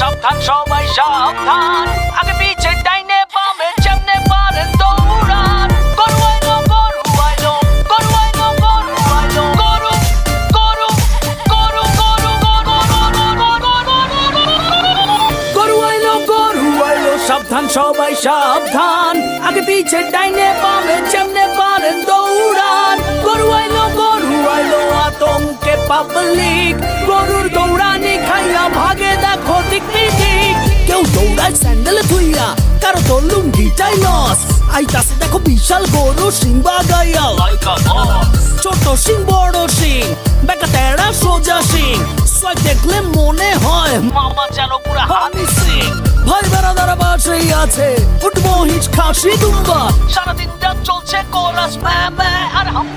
সাবধান সবাই সাবধান আগে পিছে ডাইনে বামে যেমনে পারেন দৌড়ান গরু আইলো গরু আইলো গরু আইলো গরু আইলো গরু গরু গরু গরু গরু আইলো গরু আইলো সাবধান সবাই সাবধান আগে পিছে ডাইনে বামে যেমনে পারেন দৌড়ান গরু আইলো গরু আইলো আতঙ্কে পাবলিক কারও তো লুঙ্গিটাই লস। আইতাছে দেখো বিশাল গরু সিংবা গাইয়া ছোট সিং বড় সিং বেকা তেড়া সোজা সিং সোয়াই দেখলে মনে হয় মামা যেন পুরা হানি সিং ভাই বেড়াদার বাসেই আছে উঠবো হিচ খাসি, দুম্বা। সারাদিন চলছে কোরাস ম্যা ম্যা আর হাম্বা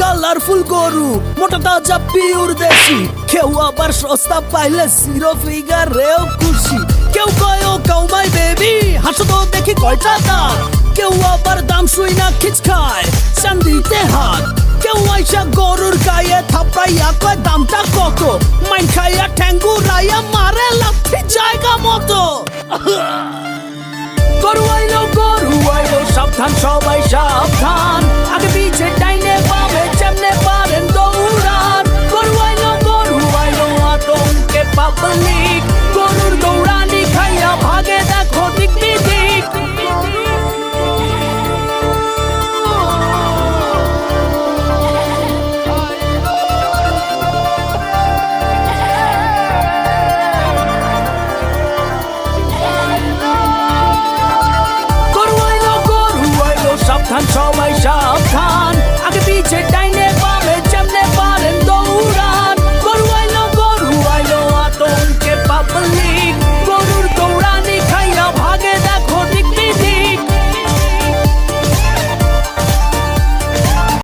কালারফুল গরু, মোটা তাজা পিওর দেশি। কেউ আবার সস্তা পাইলে জিরো ফিগার রেও খুশি। কেউ কয়, ও কাউমাই বেবি হাসো তো দেখি কয়টা দাঁত কেউ আবার দাম শুই না খিচ খায়, চান্দিতে হাত। কেউ আইসা গরুর গায়ে থাপড়াইয়া কয়, দামটা কত? মাইন খাইয়া ঠ্যাঙ্গু রাইয়া মারে লাথি জায়গা মতো। গরু আইলো গরু আইলো, সাবধান, সবাই সাবধান। গরু আইলো